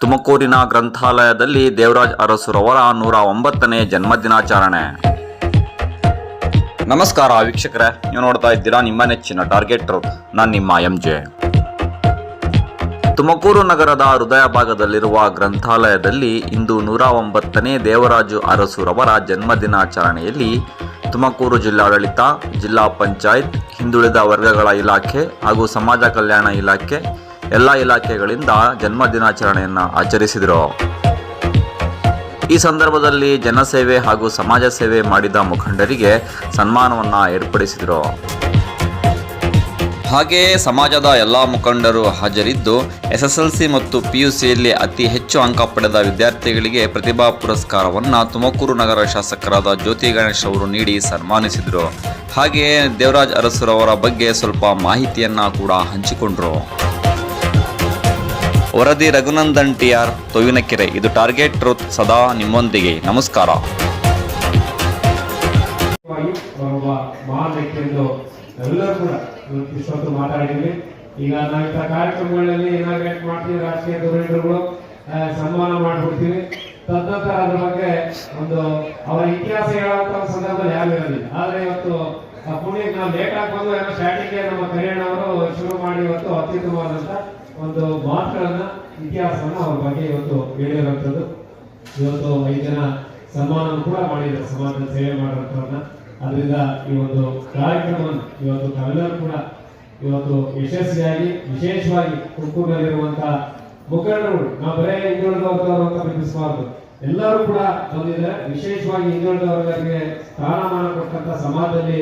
ತುಮಕೂರಿನ ಗ್ರಂಥಾಲಯದಲ್ಲಿ ದೇವರಾಜ್ ಅರಸುರವರ ನೂರ ಒಂಬತ್ತನೇ ಜನ್ಮದಿನಾಚರಣೆ. ನಮಸ್ಕಾರ ವೀಕ್ಷಕರೇ, ನೀವು ನೋಡ್ತಾ ಇದ್ದೀರಾ ನಿಮ್ಮ ನೆಚ್ಚಿನ ಟಾರ್ಗೆಟ್ ನಾನು ನಿಮ್ಮ ಎಂ ಜೆ ತುಮಕೂರು ನಗರದ ಹೃದಯ ಭಾಗದಲ್ಲಿರುವ ಗ್ರಂಥಾಲಯದಲ್ಲಿ ಇಂದು ನೂರ ಒಂಬತ್ತನೇ ದೇವರಾಜು ಅರಸುರವರ ಜನ್ಮದಿನಾಚರಣೆಯಲ್ಲಿ ತುಮಕೂರು ಜಿಲ್ಲಾಡಳಿತ, ಜಿಲ್ಲಾ ಪಂಚಾಯತ್, ಹಿಂದುಳಿದ ವರ್ಗಗಳ ಇಲಾಖೆ ಹಾಗೂ ಸಮಾಜ ಕಲ್ಯಾಣ ಇಲಾಖೆ ಎಲ್ಲ ಇಲಾಖೆಗಳಿಂದ ಜನ್ಮದಿನಾಚರಣೆಯನ್ನು ಆಚರಿಸಿದರು. ಈ ಸಂದರ್ಭದಲ್ಲಿ ಜನಸೇವೆ ಹಾಗೂ ಸಮಾಜ ಸೇವೆ ಮಾಡಿದ ಮುಖಂಡರಿಗೆ ಸನ್ಮಾನವನ್ನು ಏರ್ಪಡಿಸಿದರು. ಹಾಗೆಯೇ ಸಮಾಜದ ಎಲ್ಲ ಮುಖಂಡರು ಹಾಜರಿದ್ದು ಎಸ್ಎಸ್ಎಲ್ಸಿ ಮತ್ತು ಪಿಯುಸಿಯಲ್ಲಿ ಅತಿ ಹೆಚ್ಚು ಅಂಕ ಪಡೆದ ವಿದ್ಯಾರ್ಥಿಗಳಿಗೆ ಪ್ರತಿಭಾ ಪುರಸ್ಕಾರವನ್ನು ತುಮಕೂರು ನಗರ ಶಾಸಕರಾದ ಜ್ಯೋತಿ ಗಣೇಶ್ ಅವರು ನೀಡಿ ಸನ್ಮಾನಿಸಿದರು. ಹಾಗೆಯೇ ದೇವರಾಜ್ ಅರಸುರವರ ಬಗ್ಗೆ ಸ್ವಲ್ಪ ಮಾಹಿತಿಯನ್ನು ಕೂಡ ಹಂಚಿಕೊಂಡರು. ವರದಿ ರಘುನಂದನ್ ಟಿಆರ್ ತೊವಿನಕೆರೆ ಇದು ಟಾರ್ಗೆಟ್ ಟ್ರೂತ್ ಸದಾ ನಿಮ್ಮೊಂದಿಗೆ. ನಮಸ್ಕಾರ. ಎಲ್ಲರೂ ಕೂಡ ಇಷ್ಟೊತ್ತು ಈಗ ನಾವು ಕಾರ್ಯಕ್ರಮಗಳಲ್ಲಿ ಮಾಡ್ತೀವಿ ರಾಜಕೀಯ ಧುರೀಣರುಗಳು ಸನ್ಮಾನ ಮಾಡ್ಬಿಡ್ತೀವಿ ತದನಂತರ ಅದ್ರ ಬಗ್ಗೆ ಒಂದು ಅವರ ಇತಿಹಾಸ ಹೇಳುವಂತ ಸಂದರ್ಭದಲ್ಲಿ ಯಾರು ಇರಲಿಲ್ಲ ಆದ್ರೆ ಇವತ್ತು ಪುಣ್ಯಕ್ಕೆ ನಾವು ಲೇಟ್ ಆಗಿ ಬಂದು ಏನೋ ಸ್ಟಾರ್ಟಿಂಗ್ ನಮ್ಮ ಕರಿಯಣ್ಣ ಅವರು ಶುರು ಮಾಡಿ ಇವತ್ತು ಅತ್ಯುತ್ತಮವಾದಂತ ಒಂದು ಮಾತುಗಳನ್ನ ಇತಿಹಾಸವನ್ನ ಅವ್ರ ಬಗ್ಗೆ ಇವತ್ತು ಹೇಳಿರುವಂಥದ್ದು. ಇವತ್ತು ಐದು ಜನ ಸನ್ಮಾನ ಕೂಡ ಮಾಡಿದ್ರು ಸಮಾಜದ ಸೇವೆ ಮಾಡುವಂತವ್ರನ್ನ ಅದರಿಂದ ಈ ಒಂದು ಕಾರ್ಯಕ್ರಮವನ್ನು ಇವತ್ತು ತಾವೆಲ್ಲರೂ ಕೂಡ ಇವತ್ತು ಯಶಸ್ವಿಯಾಗಿ, ವಿಶೇಷವಾಗಿ ತುಮಕೂರಿನಲ್ಲಿರುವಂತಹ ಮುಖಂಡರು, ನಾವು ಬರೇ ಹಿಂದುಳಿದ ವರ್ಗದವರು ಅಂತ ಬಿಂಬಿಸಬಾರ್ದು. ಎಲ್ಲರೂ ಕೂಡ ಬಂದಿದ್ದಾರೆ. ವಿಶೇಷವಾಗಿ ಹಿಂದುಳಿದ ವರ್ಗಕ್ಕೆ ಸ್ಥಾನಮಾನ ಕೊಟ್ಟಂತ ಸಮಾಜದಲ್ಲಿ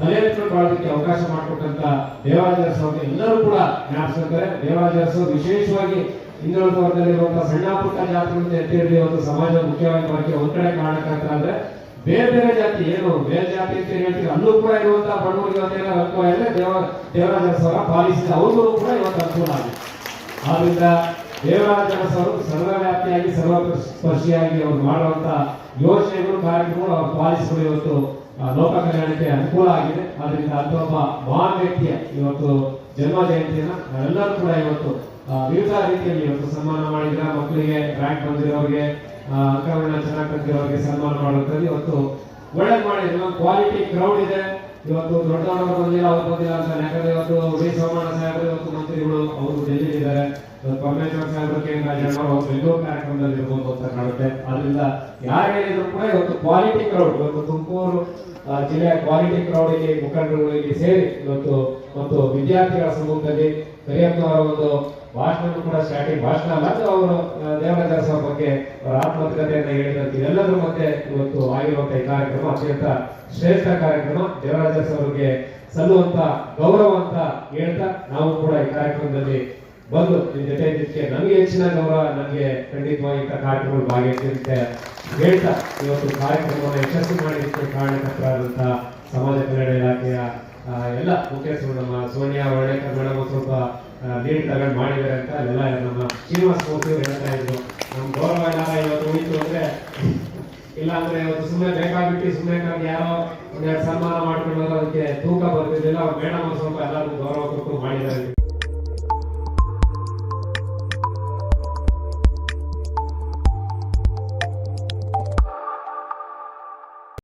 ತಲೆ ಎತ್ಕೊಂಡು ಬಾಳೋದಕ್ಕೆ ಅವಕಾಶ ಮಾಡಿಕೊಟ್ಟಂತ ದೇವಾಜರ ಎಲ್ಲರೂ ಕೂಡ ಜ್ಞಾಪಿಸುತ್ತಾರೆ ದೇವಾಜರ ಸರ್ ವಿಶೇಷವಾಗಿ ಹಿಂದುಳಿದ ವರ್ಗದಲ್ಲಿರುವಂತಹ ಸಣ್ಣ ಪುಟ್ಟ ಜಾತಿಗಳಿಂದ ಎತ್ತಿರಲಿ ಒಂದು ಸಮಾಜ ಮುಖ್ಯವಾಗಿ ಬರೋಕ್ಕೆ ಒಂದ್ ಕಡೆ ಅಂದ್ರೆ ಬೇರೆ ಬೇರೆ ಜಾತಿ ಏನು ಬೇರೆ ಜಾತಿ ಅಂತ ಹೇಳ್ತೀವಿ ಅಲ್ಲೂ ಕೂಡ ಇರುವಂತಹ ಬಡವರಿಗೆ ಏನೋ ಅನುಕೂಲ ಇದೆ ದೇವ ದೇವರಾಜರಸ್ ಸರ ಪಾಲಿಸಿದ ಅವ್ರಿಗೂ ಕೂಡ ಇವತ್ತು ಅನುಕೂಲ ಆಗಿದೆ. ಆದ್ರಿಂದ ದೇವರಾಜರಸ್ ಅವರು ಸರ್ವವ್ಯಾಪಿಯಾಗಿ ಸರ್ವ ಸ್ಪರ್ಶಿಯಾಗಿ ಅವರು ಮಾಡುವಂತ ಯೋಜನೆಗಳು ಕಾರ್ಯಕ್ರಮಗಳು ಅವ್ರು ಪಾಲಿಸಿಕೊಂಡು ಇವತ್ತು ಲೋಕ ಕಲ್ಯಾಣಕ್ಕೆ ಅನುಕೂಲ ಆಗಿದೆ ಅಂತ ಒಬ್ಬ ಮಹಾನ್ ವ್ಯಕ್ತಿಯ ಇವತ್ತು ಜನ್ಮ ಜಯಂತಿಯನ್ನ ನಾವೆಲ್ಲರೂ ಕೂಡ ಇವತ್ತು ವಿವಿಧ ರೀತಿಯಲ್ಲಿ ಇವತ್ತು ಸನ್ಮಾನ ಮಾಡಿದ್ರ ಮಕ್ಕಳಿಗೆ ರ್ಯಾಂಕ್ ಬಂದಿರೋರಿಗೆ ಅಂಕಗಳನ್ನ ಚೆನ್ನಾಗಿ ತಂದಿರೋರಿಗೆ ಸನ್ಮಾನ ಮಾಡುವಂಥದ್ದು ಇವತ್ತು ಒಳ್ಳೆ ಮಾಡಿದ್ರು ಕ್ವಾಲಿಟಿ ಕ್ರೌಡ್ ಇದೆ. ಇವತ್ತು ದೊಡ್ಡವರವರು ಬಂದಿಲ್ಲ ಅವ್ರು ಬಂದಿಲ್ಲ ಅಂತ ಯಾಕಂದ್ರೆ ಇವತ್ತು ಉಡಿ ಸೋಮಣ್ಣ ಸಾಹೇಬರು, ಇವತ್ತು ಮಂತ್ರಿಗಳು ಅವರು ಡೆಲ್ಲಿ ಇದ್ದಾರೆ ಇವತ್ತು ಪರಮೇಶ್ವರ ಸಾಹೇಬರು ಕೆ ಎನ್ ರಾಜಣ್ಣ ಅವರು ಬೆಂಗಳೂರು ಕಾರ್ಯಕ್ರಮದಲ್ಲಿ ಇರ್ಬೋದು ಅಂತ ಕಾಣುತ್ತೆ. ಅದರಿಂದ ಯಾರು ಹೇಳಿದ್ರು ಕೂಡ ಇವತ್ತು ಕ್ವಾಲಿಟಿ ಕ್ರೌಡ್ ಇವತ್ತು ತುಮಕೂರು ಜಿಲ್ಲೆಯ ಕ್ವಾಲಿಟಿ ಕ್ರೌಡ್ ಇಲ್ಲಿ ಮುಖಂಡರು ಇಲ್ಲಿ ಸೇರಿ ಇವತ್ತು ಮತ್ತು ವಿದ್ಯಾರ್ಥಿಗಳ ಸಮ್ಮುಖದಲ್ಲಿ ಕರಿಯಪ್ಪನವರ ಒಂದು ಭಾಷಣ ಕೂಡ ಸ್ಟಾರ್ಟಿಂಗ್ ಭಾಷಣ ಅಲ್ಲ ಅವರು ದೇವರಾಜ ಅವ್ರ ಬಗ್ಗೆ ಅವರ ಆತ್ಮಕತೆಯನ್ನು ಹೇಳಿದಂತೆ ಎಲ್ಲದರ ಮಧ್ಯೆ ಇವತ್ತು ಆಗಿರುವಂತಹ ಈ ಕಾರ್ಯಕ್ರಮ, ಅತ್ಯಂತ ಶ್ರೇಷ್ಠ ಕಾರ್ಯಕ್ರಮ. ದೇವರಾಜ ಅವರಿಗೆ ಸಲ್ಲುವಂತ ಗೌರವ ಅಂತ ಹೇಳ್ತಾ ನಾವು ಕೂಡ ಈ ಕಾರ್ಯಕ್ರಮದಲ್ಲಿ ಬಂದು ನಿಮ್ಮ ಜೊತೆ ಇದ್ದಕ್ಕೆ ನಮಗೆ ಹೆಚ್ಚಿನ ಗೌರವ ನನಗೆ ಖಂಡಿತವಾಗಿ ಇಂಥ ಕಾರ್ಯಕ್ರಮಗಳು ಭಾಗಿಯಾಗಿರುತ್ತೆ ಹೇಳ್ತಾ ಇವತ್ತು ಕಾರ್ಯಕ್ರಮವನ್ನು ಯಶಸ್ವಿ ಮಾಡಿದ್ದಕ್ಕೆ ಕಾರಣಕರ್ತರಾದಂತಹ ಸಮಾಜ ಕಲ್ಯಾಣ ಇಲಾಖೆಯ ಎಲ್ಲ ಮುಖೇಶ್ ನಮ್ಮ ಸೋನಿಯಾ ವರ್ಣೇಕರ್ ಮೇಡಮ್ ಸ್ವಲ್ಪ ಲೀಡ್ ತಗೊಂಡು ಮಾಡಿದ್ದಾರೆ ಅಂತ ಎಲ್ಲ ನಮ್ಮ ಶ್ರೀನಿವಾಸ್ ಮೂರ್ತಿ ಹೇಳ್ತಾ ಇದ್ರು. ನಮ್ಮ ಗೌರವ ಏನಾರ ಇವತ್ತು ಉಳಿತು ಅಂದ್ರೆ, ಇಲ್ಲ ಅಂದ್ರೆ ಇವತ್ತು ಸುಮ್ಮನೆ ಬೇಕಾಗ್ಬಿಟ್ಟು ಸುಮ್ಮನೆ ಯಾರೋ ಒಂದೆರಡು ಸನ್ಮಾನ ಮಾಡ್ಕೊಂಡು ಅದಕ್ಕೆ ತೂಕ ಬರ್ತಿದ್ದಿಲ್ಲ ಮೇಡಮ್ ಸ್ವಲ್ಪ ಎಲ್ಲರಿಗೂ ಗೌರವ ಕೊಟ್ಟು ಮಾಡಿದ್ದಾರೆ.